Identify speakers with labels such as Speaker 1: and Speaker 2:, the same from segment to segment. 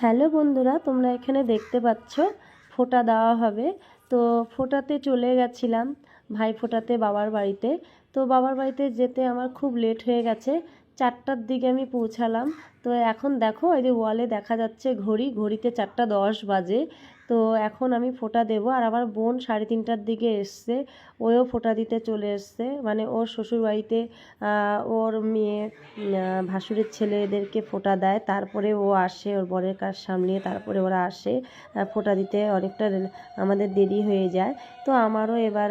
Speaker 1: Hello বন্ধুরা, তোমরা এখানে দেখতে পাচ্ছ, ফোটা দেওয়া হবে। তো ফোটাতে চলে গেছিলাম ভাই ফোটাতে বাবার বাড়িতে। তো বাবার বাড়িতে যেতে আমার খুব লেট হয়ে গেছে, চারটার দিকে আমি পৌঁছালাম। তো এখন দেখো, এই যে ওয়ালে দেখা যাচ্ছে ঘড়ি, ঘড়িতে চারটা দশ বাজে। তো এখন আমি ফোঁটা দেবো। আর আমার বোন সাড়ে তিনটার দিকে এসছে ওও ফোঁটা দিতে চলে এসছে। মানে ওর শ্বশুরবাড়িতে ওর মেয়ে ভাসুরের ছেলেদেরকে ফোঁটা দেয়। তারপরে ও আসে ওর বরের কাজ সামলিয়ে, তারপরে ওরা আসে ফোঁটা দিতে। অনেকটা আমাদের দেরি হয়ে যায়। তো আমারও এবার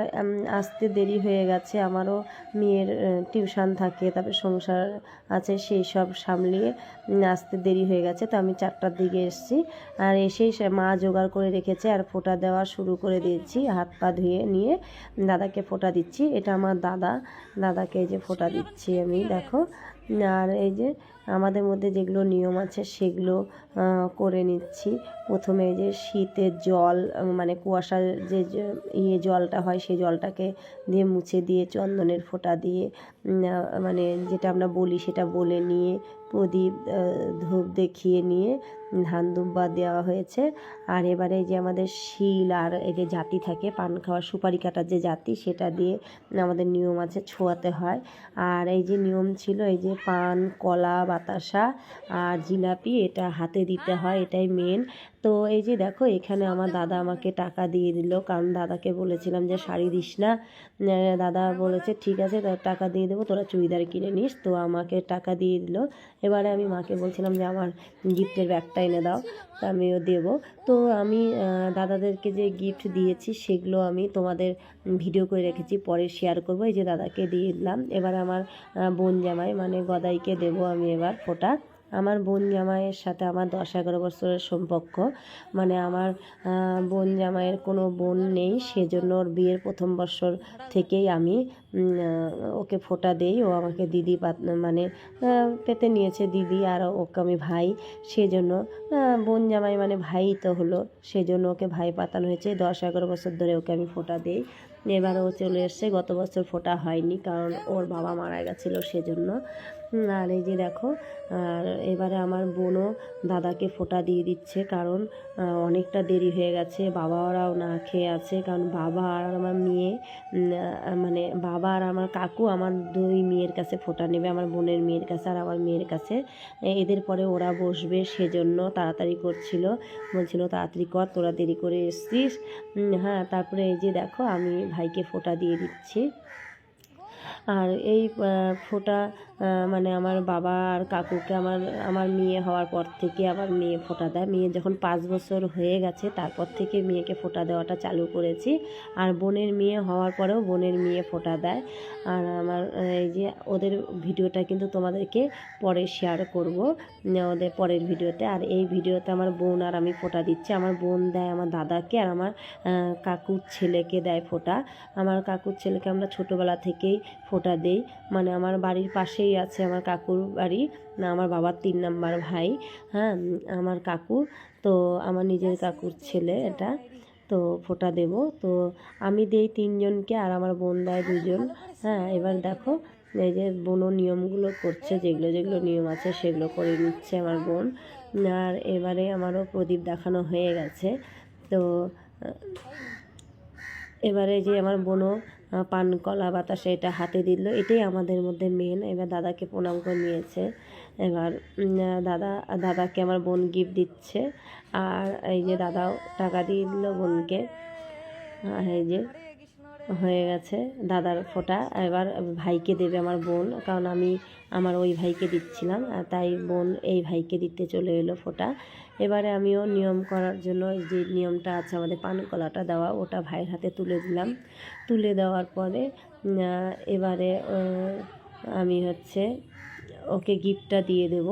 Speaker 1: আসতে দেরি হয়ে গেছে। আমারও মেয়ের টিউশন থাকে, তারপরে সংসার আছে, সেই সব সামলিয়ে আসতে দেরি হয়ে গেছে, তো আমি চারটার দিকে এসেছি। আর এসেই মা জোগাড় করে রেখেছে আর ফোঁটা দেওয়া শুরু করে দিয়েছি। হাত পা ধুয়ে নিয়ে দাদাকে ফোঁটা দিচ্ছি। এটা আমার দাদা, দাদাকে যে ফোটা দিচ্ছি আমি, দেখো। আর এই যে আমাদের মধ্যে যেগুলো নিয়ম আছে সেগুলো করে নিচ্ছি। প্রথমে যে শীতের জল মানে কুয়াশার যে ইয়ে জলটা হয় সেই জলটাকে দিয়ে মুছে দিয়ে চন্দনের ফোঁটা দিয়ে মানে যেটা আমরা বলি সেটা বলে নিয়ে, প্রদীপ ধূপ দেখিয়ে নিয়ে ধান দুব্বা দেওয়া হয়েছে। আর এবারে যে আমাদের শিল আর এই যে জাতি থাকে, পান খাওয়ার সুপারি কাটার যে জাতি, সেটা দিয়ে আমাদের নিয়ম আছে ছোঁয়াতে হয়। আর এই যে নিয়ম ছিল, এই যে পান, কলা, বাতাসা আর জিলাপি, এটা হাতে দিতে হয়, এটাই মেন তো এই যে দেখো, এখানে আমার দাদা আমাকে টাকা দিয়ে দিল। কারণ দাদাকে বলেছিলাম যে, শাড়ি দিস না। দাদা বলেছে, ঠিক আছে টাকা দিয়ে দেবো, তোরা চুড়িদার কিনে নিস। তো আমাকে টাকা দিয়ে দিল। এবারে আমি মাকে বলছিলাম যে, আমার গিফটের ব্যাগটা এনে দাও আমিও দেবো। তো আমি দাদাদেরকে যে গিফট দিয়েছি, সেগুলো আমি তোমাদের ভিডিও করে রেখেছি, পরে শেয়ার করব। এই যে দাদাকে দিয়ে দিলাম। এবার আমার বোন জামাই মানে গদাইকে দেবো আমি এবার ফোটা। আমার বোন জামাইয়ের সাথে আমার দশ এগারো বছরের সম্পর্ক। মানে আমার বোন জামাইয়ের কোনো বোন নেই, সেজন্য ওর বিয়ের প্রথম বছর থেকেই আমি ওকে ফোঁটা দেই। ও আমাকে দিদি মানে পেতে নিয়েছে দিদি আর ওকে আমি ভাই। সেজন্য বোন জামাই মানে ভাই তো হলো, সেজন্য ওকে ভাই পাতানো হয়েছে। দশ এগারো বছর ধরে ওকে আমি ফোঁটা দিই। এবার ও চলে এসছে, গত বছর ফোঁটা হয়নি কারণ ওর বাবা মারা গেছিল সেজন্য। আর এই যে দেখো, আর এবারে আমার বোনও দাদাকে ফোঁটা দিয়ে দিচ্ছে কারণ অনেকটা দেরি হয়ে গেছে বাবারাও না খেয়ে আছে কারণ বাবা আর আমার মেয়ে মানে বাবা আর আমার কাকু আমার দুই মেয়ের কাছে ফোঁটা নেবে, আমার বোনের মেয়ের কাছে আর আমার মেয়ের কাছে। এদের পরে ওরা বসবে সেজন্য তাড়াতাড়ি করছিল, বলছিল তাড়াতাড়ি কর, তোরা দেরি করে এসছিস। হ্যাঁ তারপরে এই যে দেখো আমি ভাইকে ফোঁটা দিয়ে দিচ্ছি। আর এই ফোঁটা মানে আমার বাবা আর কাকুকে আমার আমার মেয়ে হওয়ার পর থেকে আমার মেয়ে ফোঁটা দেয়। মেয়ে যখন পাঁচ বছর হয়ে গেছে, তারপর থেকে মেয়েকে ফোঁটা দেওয়াটা চালু করেছি। আর বোনের মেয়ে হওয়ার পরেও বোনের মেয়ে ফোঁটা দেয়। আর আমার, এই যে ওদের ভিডিওটা কিন্তু তোমাদেরকে পরে শেয়ার করব, ওদের পরের ভিডিওতে। আর এই ভিডিওতে আমার বোন আর আমি ফোঁটা দিচ্ছি। আমার বোন দেয় আমার দাদাকে আর আমার কাকুর ছেলেকে দেয় ফোঁটা। আমার কাকুর ছেলেকে আমরা ছোটোবেলা থেকেই ফোঁটা দেই। মানে আমার বাড়ির পাশেই আছে আমার কাকুর বাড়ি। না, আমার বাবার তিন নাম্বার ভাই। হ্যাঁ আমার কাকু। তো আমার নিজের কাকুর ছেলে এটা। তো ফোঁটা দেব। তো আমি দেই তিনজনকে আর আমার বোন দেয় দুজন। হ্যাঁ এবার দেখো, এই যে বোনও নিয়মগুলো করছে, যেগুলো যেগুলো নিয়ম আছে সেগুলো করে নিচ্ছে আমার বোন। আর এবারে আমারও প্রদীপ দেখানো হয়ে গেছে। তো এবারে যে আমার বোনও পান কলা বাতাসে এটা হাতে দিল। এটাই আমাদের মধ্যে মেন এবার দাদাকে প্রণাম করে নিয়েছে। এবার দাদা, দাদাকে আমার বোন গিফট দিচ্ছে। আর এই যে দাদাও টাকা দিয়ে দিল বোনকে। এই যে হয়ে গেছে দাদার ফোঁটা। এবার ভাইকে দেবে আমার বোন, কারণ আমি আমার ওই ভাইকে দিচ্ছিলাম তাই বোন এই ভাইকে দিতে চলে এলো ফোঁটা। এবারে আমিও নিয়ম করার জন্য যে নিয়মটা আছে আমাদের পান কলাটা দেওয়া, ওটা ভাইয়ের হাতে তুলে দিলাম। তুলে দেওয়ার পরে এবারে আমি হচ্ছে ওকে গিফটটা দিয়ে দেব।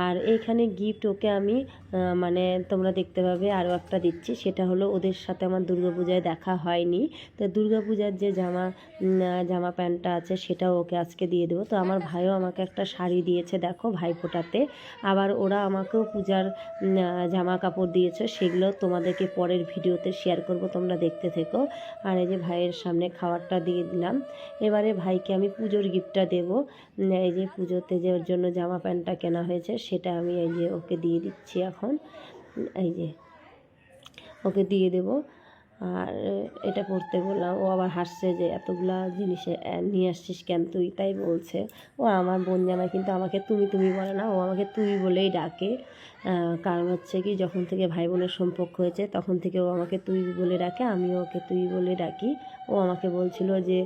Speaker 1: আর এইখানে গিফট ওকে আমি মানে তোমরা দেখতে পাবে আরও একটা দিচ্ছি। সেটা হলো ওদের সাথে আমার দুর্গাপূজায় দেখা হয়নি। তো দুর্গাপূজার যে জামা জামা প্যান্টটা আছে সেটাও ওকে আজকে দিয়ে দেবো। তো আমার ভাইও আমাকে একটা শাড়ি দিয়েছে দেখো ভাই ফোটাতে আবার ওরা আমাকেও পূজার জামা কাপড় দিয়েছে। সেগুলো তোমাদেরকে পরের ভিডিওতে শেয়ার করব, তোমরা দেখতে থেকো। আর এই যে ভাইয়ের সামনে খাবারটা দিয়ে দিলাম। এবারে ভাইকে আমি পুজোর গিফটটা দেবো। এই যে পুজোতে বাড়িতে যে ওর জন্য জামা প্যান্টটা কেনা হয়েছে, সেটা আমি এই যে ওকে দিয়ে দিচ্ছি এখন। এই যে ওকে দিয়ে দেব। আর এটা পড়তে বললাম, ও আবার হাসছে যে, এতগুলা জিনিসে নিয়ে আসছিস কেন তুই? তাই বলছে। ও আমার বোন জামাই, কিন্তু আমাকে তুমি তুমি বলে না, ও আমাকে তুই বলেই ডাকে। কারণ হচ্ছে কি যখন থেকে ভাই বোনের সম্পর্ক হয়েছে, তখন থেকে ও আমাকে তুই বলে ডাকে আমিও ওকে তুই বলে ডাকি। ও আমাকে বলছিল যে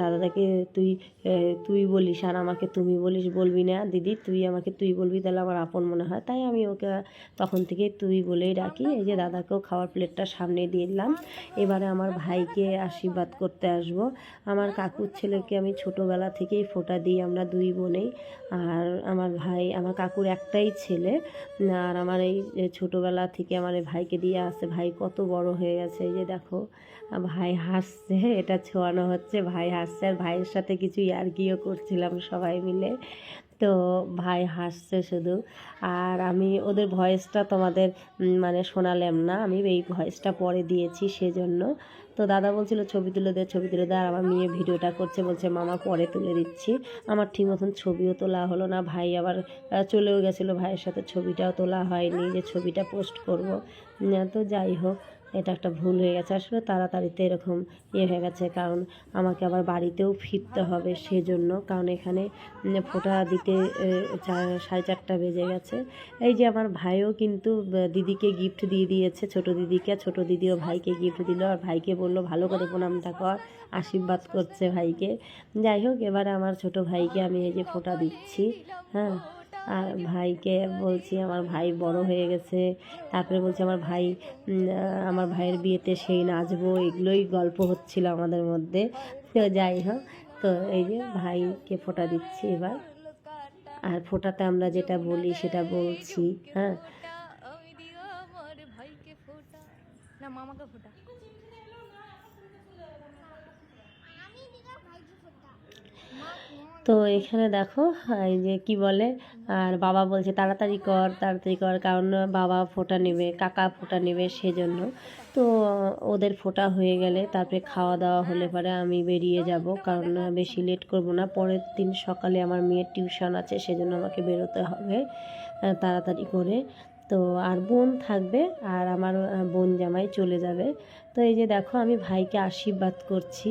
Speaker 1: দাদাকে তুই তুই বলিস আর আমাকে তুমি বলিস, বলবি না। দিদি, তুই আমাকে তুই বলবি, তাহলে আমার আপন মনে হয়। তাই আমি ওকে তখন থেকে তুই বলেই ডাকি। এই যে দাদাকেও খাওয়ার প্লেটটা সামনে দিয়ে দিলাম। এবারে আমার ভাইকে আশীর্বাদ করতে আসব। আমার কাকুর ছেলেকে আমি ছোটোবেলা থেকেই ফোঁটা দিই আমরা দুই বোনেই। আর আমার ভাই, আমার কাকুর একটাই ছেলে। আর আমার এই ছোটোবেলা থেকে আমার এই ভাইকে দিয়ে আসছে। ভাই কত বড় হয়ে গেছে। এই যে দেখো ভাই হাসছে, এটা ছোঁয়ানো হচ্ছে। ভাই হাসছে, আর ভাইয়ের সাথে কিছু ইয়ার্কিও করছিলাম সবাই মিলে। তো ভাই হাসছে শুধু। আর আমি ওদের ভয়েসটা তোমাদের মানে শোনালাম না। আমি এই ভয়েসটা পরে দিয়েছি সেজন্য। তো দাদা বলছিল, ছবি তুলে দে, ছবি তুলে দে। আর আমার মেয়ে ভিডিওটা করছে, বলছে, মামা, পরে তুলে দিচ্ছি। আমার ঠিক মতন ছবিও তোলা হলো না। ভাই আবার চলেও গেছিল ভাইয়ের সাথে। ছবিটাও তোলা হয়নি, যে ছবিটা পোস্ট করব। তো যাই হোক। এটা একটা ভুল হয়ে গেছে। আসলে তাড়াতাড়িতে এরকম ইয়ে হয়ে গেছে, কারণ আমাকে আবার বাড়িতেও ফিরতে হবে সেজন্য, কারণ এখানে ফোঁটা দিতে সাড়ে চারটা বেজে গেছে। এই যে আমার ভাইও কিন্তু দিদিকে গিফট দিয়ে দিয়েছে, ছোট দিদিকে ছোট দিদিও ভাইকে গিফট দিল, আর ভাইকে বলল, ভালো করে প্রণামটা কর আশীর্বাদ করছে ভাইকে। যাই হোক, এবারে আমার ছোট ভাইকে আমি এই যে ফোঁটা দিচ্ছি হ্যাঁ। আর ভাইকে বলছি আমার ভাই বড় হয়ে গেছে। তারপরে বলছি আমার ভাই আমার ভাইয়ের বিয়েতে সেই নাচবো। এগুলোই গল্প হচ্ছিল আমাদের মধ্যে। তো যাই হোক তো এই যে ভাইকে ফোটা দিচ্ছি এবার। আর ফোটাতে আমরা যেটা বলি সেটা বলছি হ্যাঁ।
Speaker 2: আমি দিও আমার ভাইকে ফোটা না। মামাকে ফোটা
Speaker 1: তো এখানে দেখো, এই যে কি বলে, আর বাবা বলছে, তাড়াতাড়ি কর তাড়াতাড়ি কর, কারণ বাবা ফোঁটা নেবে, কাকা ফোঁটা নেবে সেজন্য। তো ওদের ফোঁটা হয়ে গেলে তারপরে খাওয়া দাওয়া হলে পরে আমি বেরিয়ে যাব, কারণ বেশি লেট করব না। পরের দিন সকালে আমার মেয়ের টিউশন আছে, সেজন্য আমাকে বেরোতে হবে তাড়াতাড়ি করে। তো আর বোন থাকবে আর আমার বোন জামাই চলে যাবে। তো এই যে দেখো, আমি ভাইকে আশীর্বাদ করছি।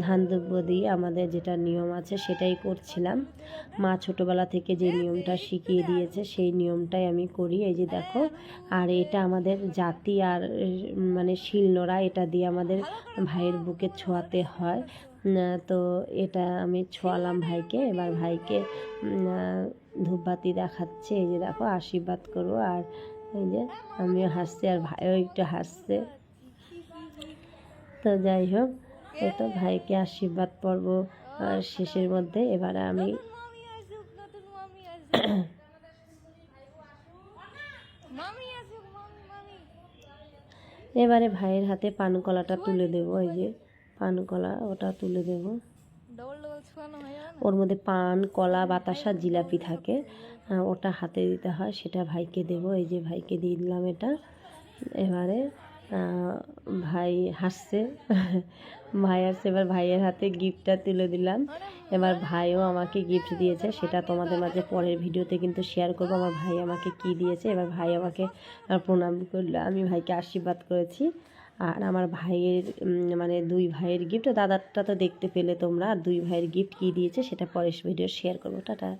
Speaker 1: ধান দুব্য দিয়ে আমাদের যেটা নিয়ম আছে সেটাই করছিলাম। মা ছোটোবেলা থেকে যে নিয়মটা শিখিয়ে দিয়েছে সেই নিয়মটাই আমি করি। এই যে দেখো, আর এটা আমাদের জাতি আর মানে শিলনোড়া এটা দিয়ে আমাদের ভাইয়ের বুকে ছোঁয়াতে হয়। তো এটা আমি ছোঁয়ালাম ভাইকে। এবার ভাইকে ধূপবাতি দেখাচ্ছে। এই যে দেখো, আশীর্বাদ করব। আর এই যে আমিও হাসছি আর ভাইও একটু হাসছে। তো যাই হোক এই তো ভাইকে আশীর্বাদ পর্ব শেষের মধ্যে। এবারে আমি এবারে ভাইয়ের হাতে পানকলাটা তুলে দেবো। এই যে পানকলা ওটা তুলে দেবো।
Speaker 2: হয়ে
Speaker 1: ওর মধ্যে পান কলা বাতাসা জিলাপি থাকে। ওটা হাতে দিতে হয় সেটা ভাইকে দেব। এই যে ভাইকে দিয়ে দিলাম এটা। এবারে ভাই হাসছে। ভাই হাসছে এবার ভাইয়ের হাতে গিফটটা তুলে দিলাম। এবার ভাইও আমাকে গিফট দিয়েছে সেটা তোমাদের মাঝে পরের ভিডিওতে কিন্তু শেয়ার করব। আমার ভাই আমাকে কি দিয়েছে? এবার ভাই আমাকে প্রণাম করল। আমি ভাইকে আশীর্বাদ করেছি। আর আমার ভাইয়ের মানে দুই ভাইয়ের গিফট দাদারটা তো দেখতে পেলে তোমরা, আর দুই ভাইয়ের গিফট কী দিয়েছে সেটা পরের ভিডিও শেয়ার করব। টাটা।